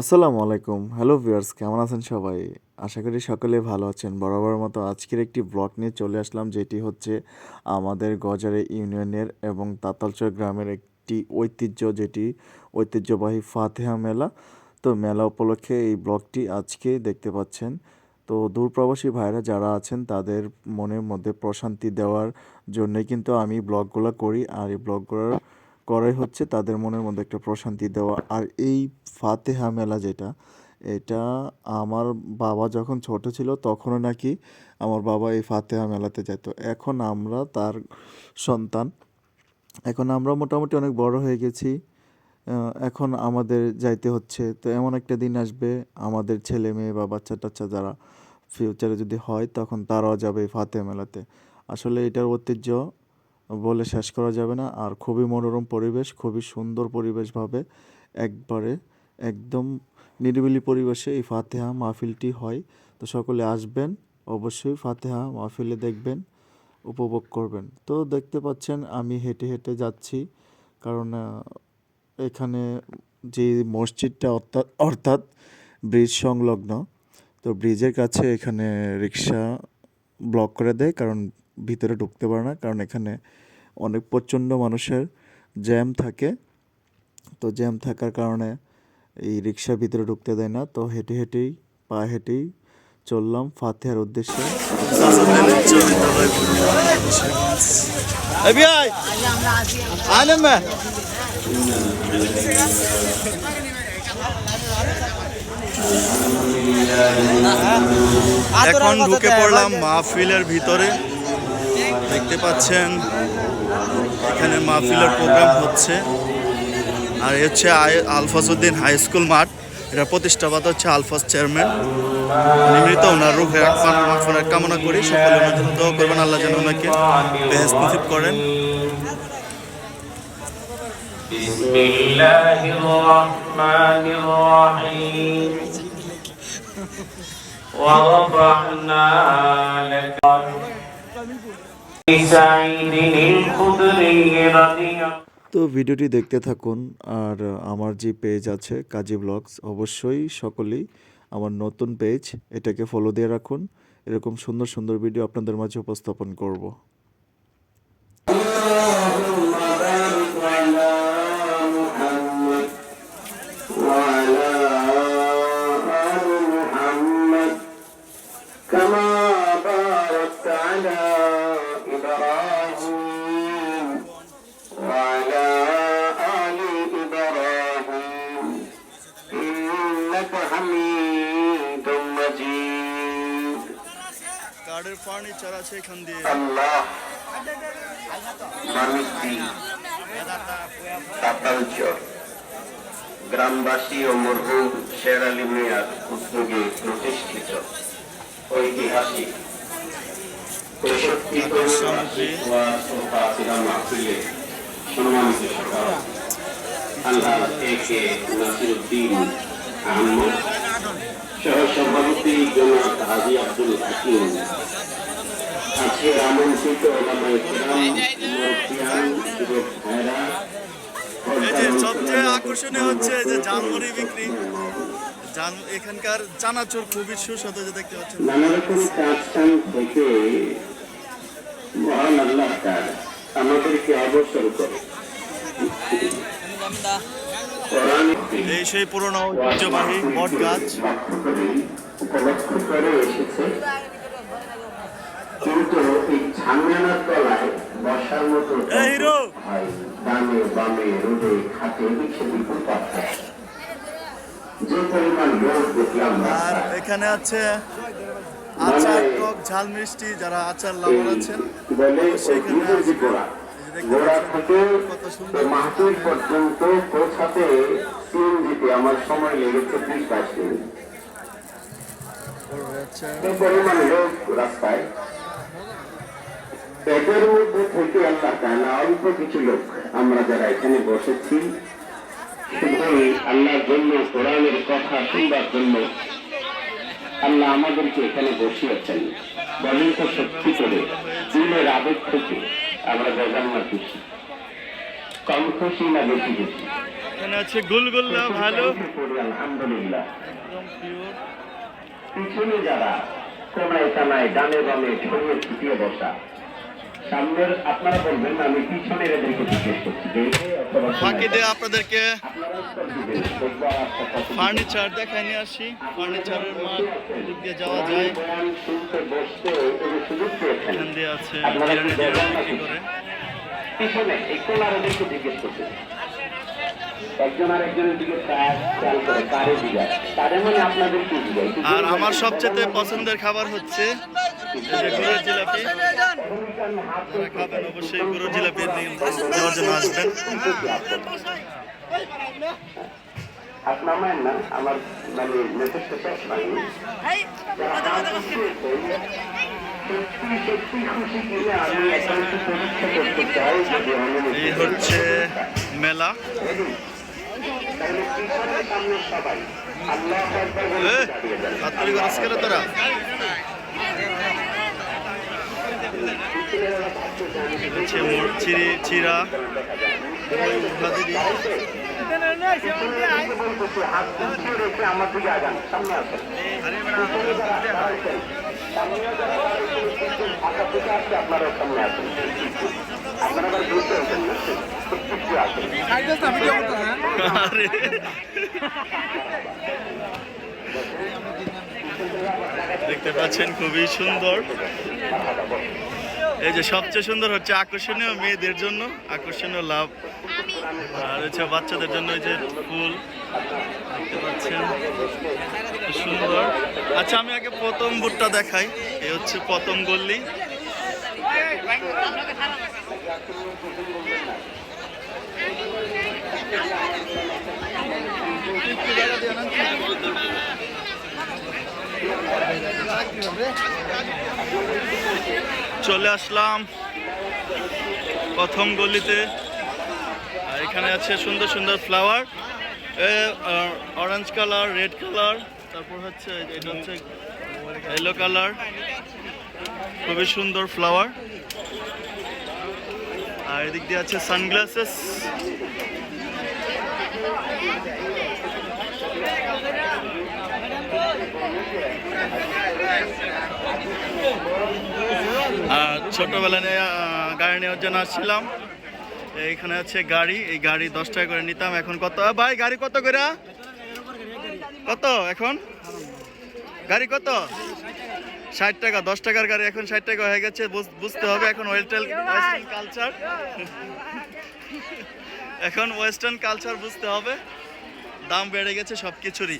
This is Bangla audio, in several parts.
আসসালামু আলাইকুম। হ্যালো ভিউয়ার্স কেমন আছেন সবাই? আশা করি সকলে ভালো আছেন। বরাবর মতো আজকের একটি ব্লগ নিয়ে চলে আসলাম, যেটি হচ্ছে আমাদের গজারে ইউনিয়নের এবং তাতালচর গ্রামের একটি ঐতিহ্য, যেটি ঐতিহ্যবাহী ফাতেহা মেলা। তো মেলা উপলক্ষে এই ব্লগটি আজকে দেখতে পাচ্ছেন। তো দূরপ্রবাসী ভাইরা যারা আছেন, তাদের মনের মধ্যে প্রশান্তি দেওয়ার জন্যই কিন্তু আমি ব্লগগুলো করি। আর এই ব্লগগুলোর করাই হচ্ছে তাদের মনের মধ্যে একটা প্রশান্তি দেওয়া। আর এই ফাতেহা মেলা যেটা, এটা আমার বাবা যখন ছোট ছিল তখনও নাকি আমার বাবা এই ফাতেহা মেলাতে যেত। এখন আমরা তার সন্তান। এখন আমরা মোটামুটি অনেক বড় হয়ে গেছি। এখন আমাদের যাইতে হচ্ছে। তো এমন একটা দিন আসবে, আমাদের ছেলে মেয়ে বা বাচ্চা টাচ্চা যারা ফিউচারে যদি হয় তখন তারাও যাবে এই ফাতেহা মেলাতে। আসলে এটার ঐতিহ্য বলে শেষ করা যাবে না। আর খুবই মনোরম পরিবেশ, খুবই সুন্দর পরিবেশভাবে একবারে একদম নিরিবিলি পরিবেশে এই ফাতেহা মাহফিলটি হয়। তো সকলে আসবেন, অবশ্যই ফাতেহা মাহফিলে দেখবেন, উপভোগ করবেন। তো দেখতে পাচ্ছেন আমি হেঁটে হেঁটে যাচ্ছি, কারণ এখানে যে মসজিদটা অর্থাৎ অর্থাৎ ব্রিজ সংলগ্ন, তো ব্রিজের কাছে এখানে রিক্সা ব্লক করে দেয়, কারণ ভিতরে ঢুকতে পারে না কারণ এখানে অনেক প্রচণ্ড মানুষের জ্যাম থাকে। তো জ্যাম থাকার কারণে এই রিক্সার ভিতরে ঢুকতে দেয় না। তো হেঁটে হেঁটেই পা হেঁটেই চললাম ফাতেহার উদ্দেশ্যে। এখন ঢুকে পড়লাম মাহফিলের ভিতরে। দেখতে পাচ্ছেন এখানে মাহফিলের প্রোগ্রাম হচ্ছে আর এ হচ্ছে আই- আলফাজউদ্দিন হাই স্কুল মাঠ এটা প্রতিষ্ঠাতা হচ্ছে আলফাজ চেয়ারম্যান নিমৃত ওনার রূপে মাফনের কামনা করি সকলে ওনার জন্য দোয়া করবেন আল্লাহ যেন ওনাকে বেহেস নসিব করেন بسم الله الرحمن الرحيم ورفعنا لك তো ভিডিওটি দেখতে থাকুন আর আমার যে পেজ আছে কাজী ব্লগস, অবশ্যই সকলেই আমার নতুন পেজ এটাকে ফলো দিয়ে রাখুন। এরকম সুন্দর সুন্দর ভিডিও আপনাদের মাঝে উপস্থাপন করব। ফার্নিচার আছে এখান দিয়ে। গ্রামবাসী ও মরহুম শের আলী মিয়ার উদ্যোগে প্রতিষ্ঠিত ঐতিহাসিক তেষট্টি সম্মানিত আল্লাহ নাসিরুদ্দিন আহমদ সহ সভাপতি জনাব হাজি আব্দুল হাকিম আকর্ষণীয় হচ্ছে যে জানমুড়ি বিক্রি। এখানকার চানাচুর খুবই সুস্বাদু যে এই সেই পুরনো ঐতিহ্যবাহী বট গাছ উপলক্ষ করে এসেছে কিন্তু এই ঝাঙ্গানার তলায় বসার মতো হয় ডানে বামে রোদে খাটে এদিক সেদিক উপাচ্ছে যে পরিমাণ লোক দেখলাম আর এখানে আছে আচার টক ঝাল মিষ্টি যারা আচার লাভার আছেন যে গোড়া থেকে মাহফিল পর্যন্ত পৌঁছাতে তিন দিতে আমার সময় লেগেছে বিশ বাইশ মিনিট। আচ্ছা। পরিমাণ লোক রাস্তায়। এদের মধ্যে থেকে আল্লাহ তাআলা অল্প কিছু লোক আমরা যারা এখানে বসেছি শুধুই আল্লাহর জন্য কোরআনের কথা শুনবার জন্য আল্লাহ আমাদেরকে এখানে বসিয়েছেন। বলেন তো সত্যি করে দিনের আবেগ থেকে আমরা বেজান না খুশি। কম খুশি না বেশি খুশি? এখানে আছে গুলগুল্লা ভালো। আলহামদুলিল্লাহ। পিছনে যারা কোনায় কানায় ডানে বামে ছড়িয়ে ছিটিয়ে বসা সামনের আপনারা বলবেন আমি এদেরকে জিজ্ঞেস করছি ফাঁকি দিয়ে আপনাদেরকে ফার্নিচার দেখায় নিয়ে আসি ফার্নিচারের এদিক দিয়ে যাওয়া যায়। এখান দিয়ে আছে বিরিয়ানি বিক্রি করে? পিছনে এই কোনার ওদেরকে জিজ্ঞেস করছে। আর মানে আর আমার সবচেয়ে পছন্দের খাবার হচ্ছে খাবেন অবশ্যই গুড়ের জিলাপি নিয়ে নেওয়ার জন্য আসবেন আপনার মায়ের না আমার মানে এই হচ্ছে মেলা তাহলে পিছনের সামনে সবাই আল্লাহ একবার বলে এ, দাঁড়িয়ে যান হাততালি করছ কেন তোরা এই হচ্ছে মোর চিড়ি চিরা দেখতে পাচ্ছেন খুবই সুন্দর। এই যে সবচেয়ে সুন্দর হচ্ছে আকর্ষণীয় মেয়েদের জন্য, আকর্ষণীয় লাভ। আর হচ্ছে বাচ্চাদের জন্য এই যে ফুল, দেখতে পাচ্ছেন। সুন্দর। আচ্ছা আমি আগে প্রথম বুটটা দেখাই। এই হচ্ছে প্রথম গল্লি চলে আসলাম প্রথম গলিতে। এখানে আছে সুন্দর সুন্দর flower orange colour red colour তারপর হচ্ছে এটা হচ্ছে ইয়েলো কালার খুবই সুন্দর ফ্লাওয়ার আর এদিক দিয়ে আছে সানগ্লাসেস ছোটবেলা নিয়ে গাড়ি নেওয়ার জন্য আসছিলাম। এইখানে আছে গাড়ি, এই গাড়ি দশ টাকা করে নিতাম। এখন কত? ভাই, গাড়ি কত করে? কত এখন? গাড়ি কত? ষাট টাকা, দশ টাকার গাড়ি এখন ষাট টাকা হয়ে গেছে। বুঝ- বুঝতে হবে এখন ওয়েস্টার্ন কালচার। এখন ওয়েস্টার্ন কালচার বুঝতে হবে। দাম বেড়ে গেছে সব কিছুরই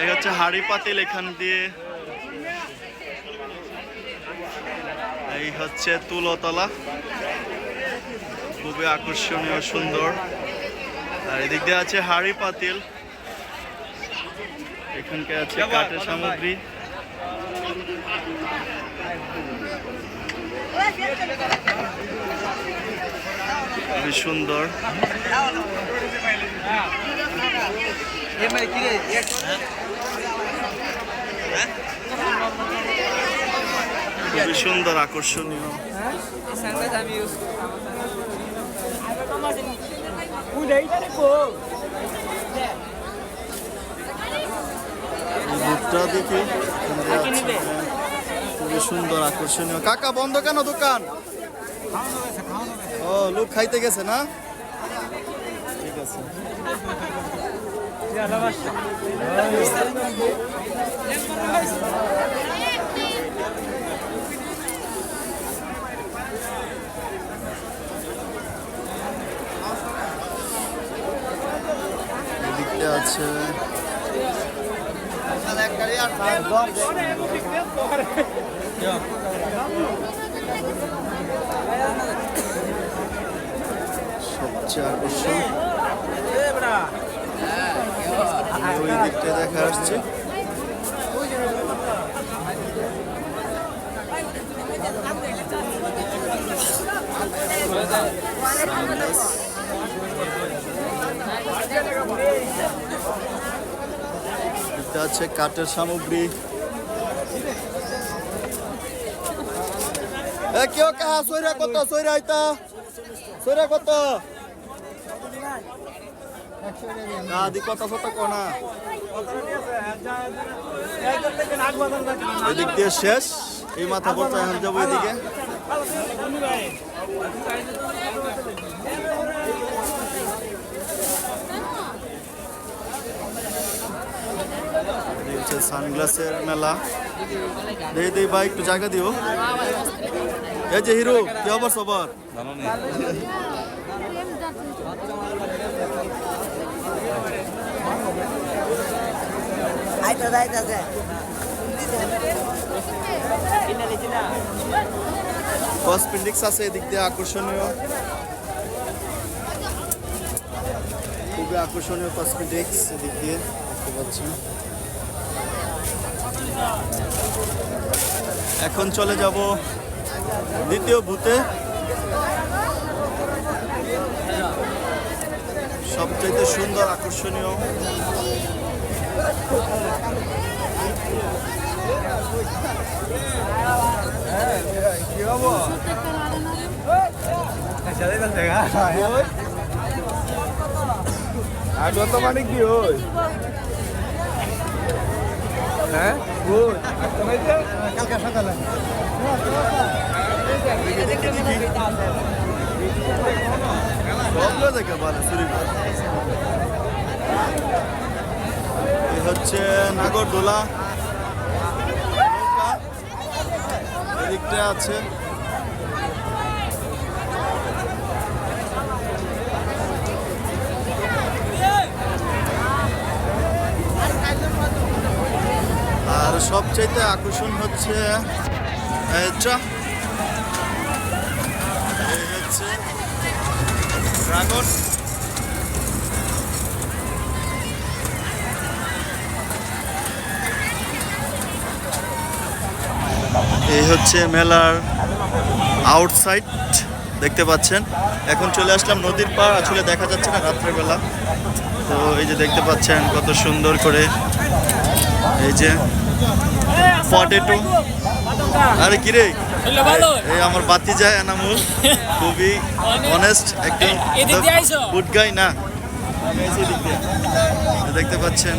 এই হচ্ছে হাড়ি পাতিল এখান দিয়ে। এই হচ্ছে তুলোতলা। খুবই আকর্ষণীয়, সুন্দর। আর এদিক দিয়ে আছে হাড়ি পাতিল। এখানকার আছে কাঠের সামগ্রী। খুবই সুন্দর। খুবই সুন্দর আকর্ষণীয়। বুকটা দেখি খুবই সুন্দর আকর্ষণীয়। কাকা বন্ধ কেন দোকান? ও লোক খাইতে গেছে না? ঠিক আছে। আছে। সবচেয়ে আকর্ষণ। দেখা আসছে এটা আছে কাঠের সামগ্রী। কেউ কাহা সইরা কত সইরা আইতা? সইরা কত? এদিক দিয়ে শেষ এই মাথা পড়তে এখন যাব এদিকে। সানগ্লাসের মেলা। দেই দেই ভাই একটু জায়গা দিও। এই যে হিরো কি খবর সবার? কসমেটিক্স আছে, এদিক দিয়ে আকর্ষণীয়। খুবই আকর্ষণীয় কসমেটিক্স এদিক দিয়ে দেখতে পাচ্ছি এখন চলে যাব দ্বিতীয় ভূতে সবচাইতে সুন্দর, আকর্ষণীয়। আগে তো মানে কি ওই হ্যাঁ ওই কালকে সকালে সবগুলো দেখে ভালো চুরি করে। এই হচ্ছে নাগরদোলা। এদিকটা আছে। আর সবচাইতে আকর্ষণ হচ্ছে এই হচ্ছে ড্রাগন। এই হচ্ছে মেলার আউটসাইড দেখতে পাচ্ছেন। এখন চলে আসলাম নদীর পার আসলে দেখা যাচ্ছে না রাত্রেবেলা। তো এই যে দেখতে পাচ্ছেন কত সুন্দর করে এই যে পটেটো আরে কিরে? এই আমার বাতি যায় এনামুল খুবই অনেস্ট একদম? গুড গাই না। দেখতে পাচ্ছেন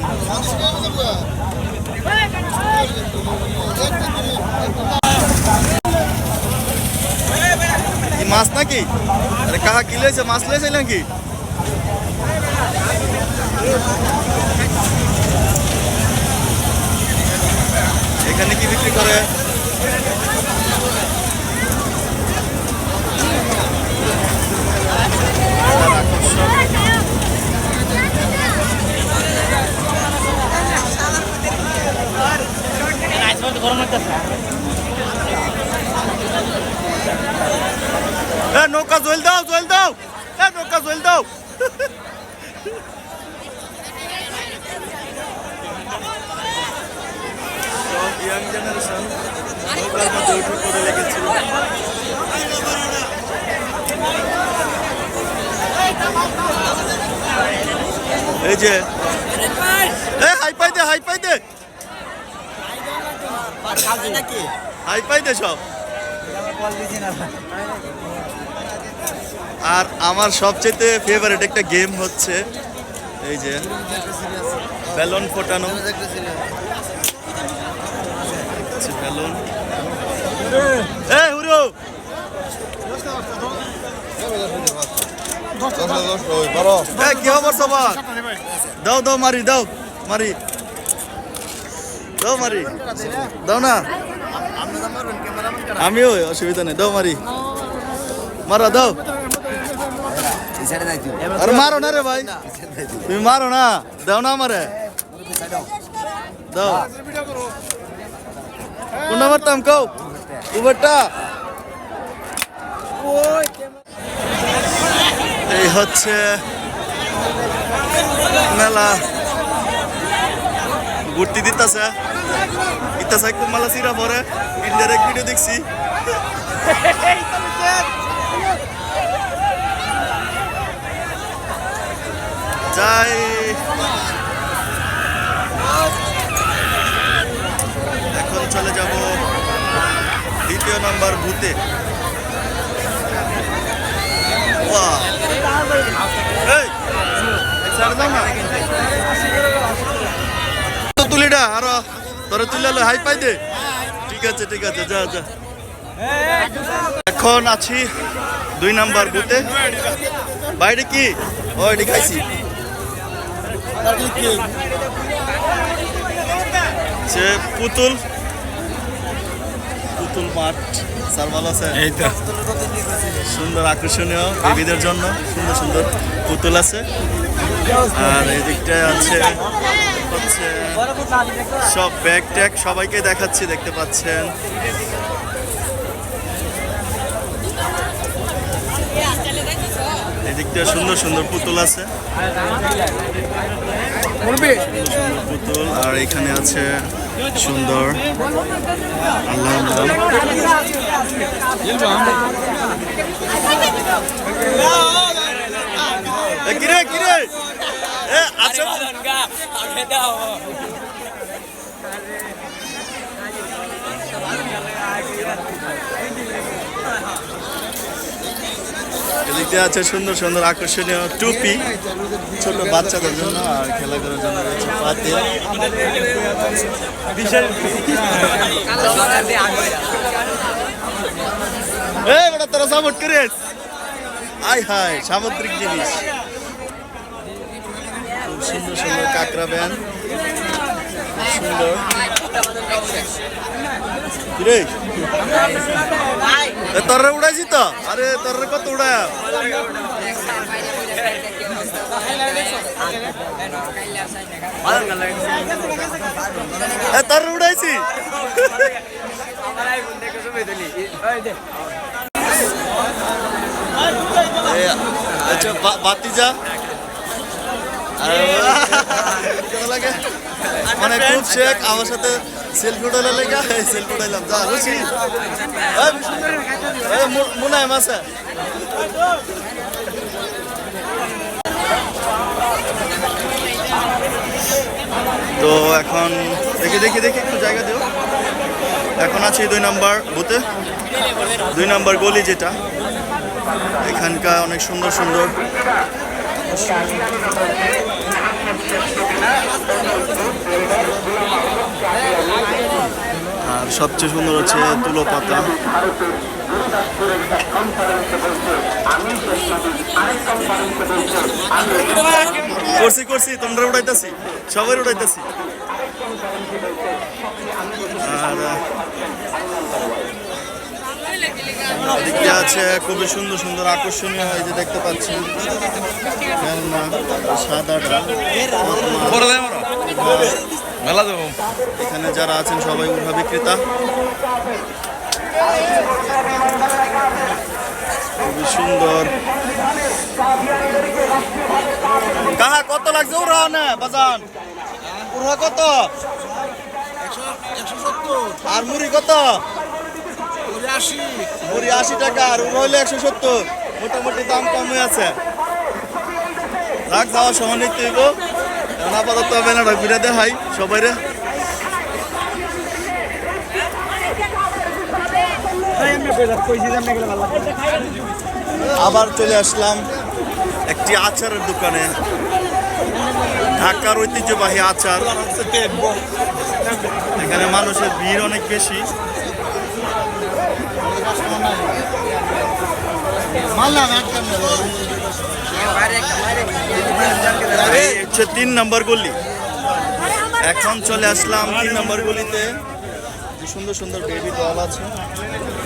কি মাছ নাকি? আরে কাহা কি লইছে মাছ লইছে নাকি? এখানে কি বিক্রি করে? এ, নৌকা জল দাও জল দাও। এ, নৌকা জল দাও। এই যে। হাই পাই দে, হাই পাই দে। হাই পাই দে সব। আর আমার সবচেয়ে ফেভারিট একটা গেম হচ্ছে এই যে বেলুন ফোটানো। এ কি খবর সবার? দাও দাও, মারি দাও মারি। দাও মারি। দাও না। আমিও, অসুবিধা নেই, দাও মারি। মারা, দাও। আরে মারো না রে ভাই। তুমি মারো না, দাও না আমারে। দাও। কোনটা মারতাম, কও। উবেরটা এই হচ্ছে মেলা। ঘুরতে দিতেছে। ইতাসা খুব মালা সিরা পরে। এক ভিডিও দেখছি। যাই। এখন চলে যাব দ্বিতীয় নাম্বার ভূতে এই সারদা না। আরও তোরে তুলে হাই পাই দে। ঠিক আছে ঠিক আছে যা যা। এখন আছি দুই নাম্বার বুথে বাইরে কি? ও এটি খাইছি। সে পুতুল। পুতুল মাঠ স্যার ভালো আছে এই তো। সুন্দর আকর্ষণীয় বেবিদের জন্য সুন্দর সুন্দর পুতুল আছে। আর এদিকটায় আছে হচ্ছে। সব ব্যাগ ট্যাগ সবাইকে দেখাচ্ছি, দেখতে পাচ্ছেন। এদিকটা সুন্দর সুন্দর পুতুল আছে। পুতুল, আর এখানে আছে সুন্দর। আল্লাহ। কিরে কিরে? আচ্ছা। এদিকে আছে সুন্দর সুন্দর আকর্ষণীয় টুপি ছোট বাচ্চাদের জন্য আর খেলা করার জন্য রয়েছে পাতে। এই বেটা তোরা সাপোর্ট করিস? আই হায় সামুদ্রিক জিনিস। সুন্দর সুন্দর কাঁকড়া ব্যান সুন্দর। কিরে? এ, তোরে উড়াইছি তো? আরে তোরে কত উড়ায়? তোরে উড়াইছি? আচ্ছা বা- বাতিজা আরে, কেমন মানে আমার সাথে হয় তো এখন, দেখি দেখি দেখি, একটু জায়গা দিও। এখন আছি দুই নাম্বার বুথে। দুই নাম্বার গলি যেটা। এখানকার অনেক সুন্দর সুন্দর। আর সবচেয়ে সুন্দর হচ্ছে তুলো পাতা। করছি করছি তোমরা উড়াইতেছি সবাই উড়াইতেছি। আর এদিকে আছে খুবই সুন্দর সুন্দর আকর্ষণীয় এই যে দেখতে পাচ্ছেন। খেলনা সাদাটা মেলা দেবো। এখানে যারা আছেন সবাই উড়া বিক্রেতা। খুবই সুন্দর। কাহা কত লাগছে উড়া না বাজান? উড়া কত? আর মুড়ি কত? মুড়ি আশি। টাকা, আর উড়া হইলে একশো সত্তর। মোটামুটি দাম কম হয়ে আছে। রাখ যাওয়ার সময় নিতে হইব। এখন আপাতত বেনাটা ঘুরে দেখাই সবাই রে আবার চলে আসলাম একটি আচারের দোকানে। ঢাকার ঐতিহ্যবাহী আচার। এখানে মানুষের ভিড় অনেক বেশি। হচ্ছে তিন নম্বর গলি। এখন চলে আসলাম তিন নম্বর গলিতে। সুন্দর সুন্দর বেবি ডল আছে।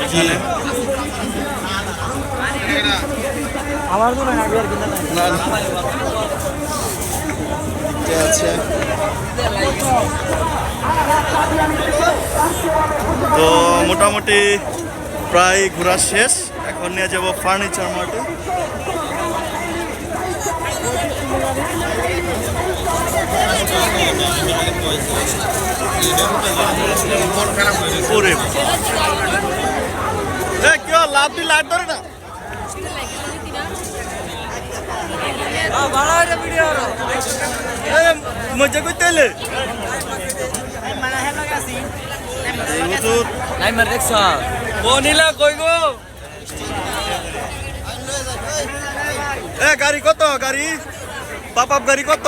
এখানে। না, না। আছে। তো মোটামুটি প্রায় ঘোরা শেষ। এখন নিয়ে যাব ফার্নিচার মার্টে ওরে এ, কি হল? লাভ দি লাইট ধরে না। মজা করতে এলে। নাই মার দেখছ? ও নীলা কই গো? এ, গাড়ি কত? গাড়ি? পাপ আপ গাড়ি কত?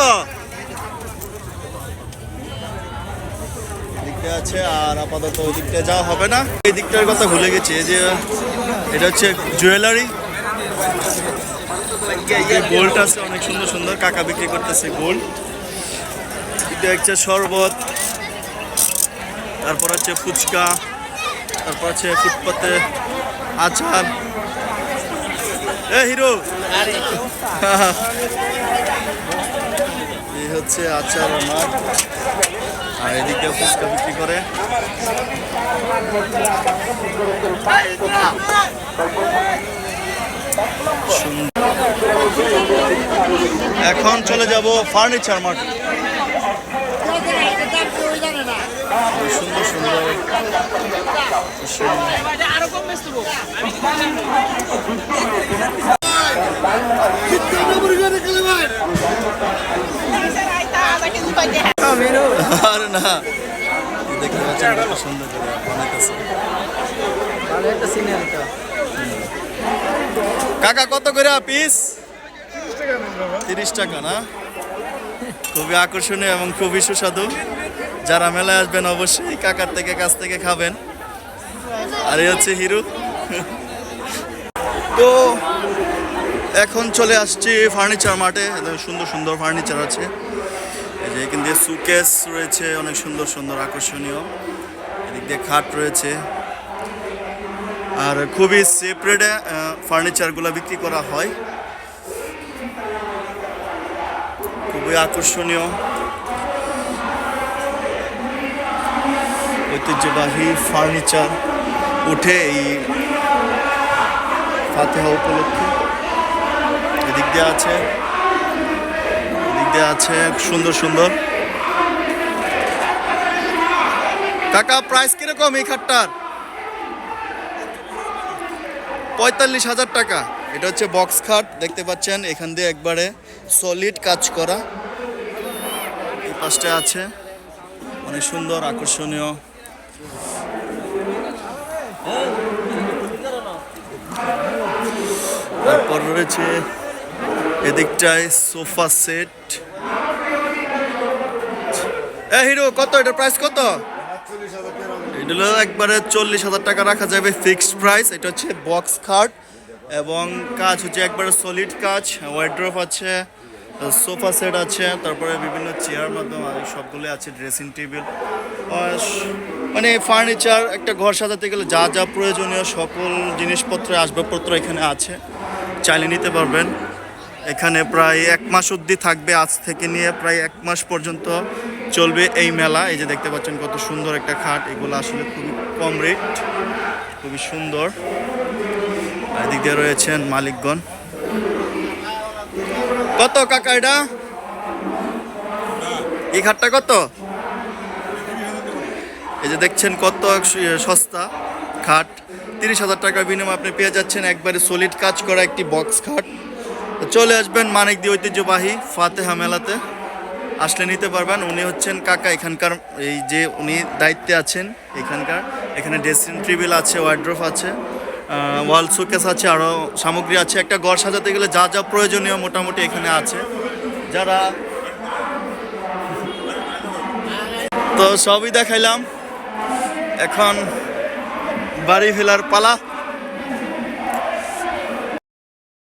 আছে, আর আপাতত ওই যাওয়া হবে না। কথা ভুলে গেছি, এই যে, এটা হচ্ছে জুয়েলারি আছে, অনেক সুন্দর সুন্দর, কাকা বিক্রি করতেছে এটা হচ্ছে শরবত, তারপর হচ্ছে ফুচকা, তারপর হচ্ছে ফুটপাতে আচার। এ হিরো। এই হচ্ছে আচার মাঠ আর এদিকে ফুচকা বিক্রি করে। এখন চলে যাব ফার্নিচার মার্কেট। সুন্দর সুন্দর আর না দেখতে কাকা, কত করে পিস? তিরিশ টাকা না? খুবই আকর্ষণীয় এবং খুবই সুস্বাদু। যারা মেলায় আসবেন অবশ্যই কাকার থেকে, কাছ থেকে খাবেন। আর এই হচ্ছে হিরো। তো এখন চলে আসছি ফার্নিচার মাঠে। সুন্দর সুন্দর ফার্নিচার আছে। এই যে এখান দিয়ে সুকেস রয়েছে, অনেক সুন্দর সুন্দর আকর্ষণীয়। এদিক দিয়ে খাট রয়েছে। আর খুবই সেপারেটে ফার্নিচারগুলো বিক্রি করা হয়। খুবই আকর্ষণীয়। ঐতিহ্যবাহী ফার্নিচার উঠে এই ফাতেহা উপলক্ষে। এদিক দিয়ে আছে, এদিক দিয়ে আছে সুন্দর সুন্দর। কাকা প্রাইস কীরকম এই খাটটার? পঁয়তাল্লিশ হাজার টাকা। এটা হচ্ছে বক্স খাট, দেখতে পাচ্ছেন, এখান দিয়ে একবারে সলিড কাজ করা। এই পাশটা আছে, অনেক সুন্দর, আকর্ষণীয়। তারপর রয়েছে এদিকটায় সোফা সেট। এ হিরো, কত? এটা প্রাইস কত? এটা হলো একবারে চল্লিশ হাজার টাকা রাখা যাবে ফিক্সড প্রাইস এটা হচ্ছে বক্স খাট এবং কাজ হচ্ছে একবারে সলিড কাজ। ওয়াইড্রোপ আছে, সোফা সেট আছে, তারপরে বিভিন্ন চেয়ার মাধ্যম সবগুলো আছে ড্রেসিং টেবিল মানে ফার্নিচার একটা ঘর সাজাতে গেলে যা যা প্রয়োজনীয় সকল জিনিসপত্র, আসবাবপত্র এখানে আছে। চাইলে নিতে পারবেন। এখানে প্রায় এক মাস অবধি থাকবে আজ থেকে নিয়ে প্রায় এক মাস পর্যন্ত চলবে এই মেলা। এই যে দেখতে পাচ্ছেন কত সুন্দর একটা খাট, এগুলো আসলে খুবই কম রেট, খুবই সুন্দর। এদিক দিয়ে রয়েছেন মালিকগণ। কত কাকা এটা? এই খাটটা কত? এই যে দেখছেন কত সস্তা খাট। তিরিশ হাজার টাকার বিনিময়ে আপনি পেয়ে যাচ্ছেন একবারে সলিড কাজ করা একটি বক্স খাট চলে আসবেন মানিক দিয়ে ঐতিহ্যবাহী ফাতেহা মেলাতে। আসলে নিতে পারবেন, উনি হচ্ছেন কাকা, এখানকার এই যে উনি দায়িত্বে আছেন এখানকার। এখানে ড্রেসিং টেবিল আছে ওয়ার্ড্রোফ আছে ওয়াল শোকেস আছে আরও সামগ্রী আছে। একটা ঘর সাজাতে গেলে যা যা প্রয়োজনীয় মোটামুটি এখানে আছে। যারা তো সবই দেখাইলাম। এখন বাড়ি ফেলার পালা।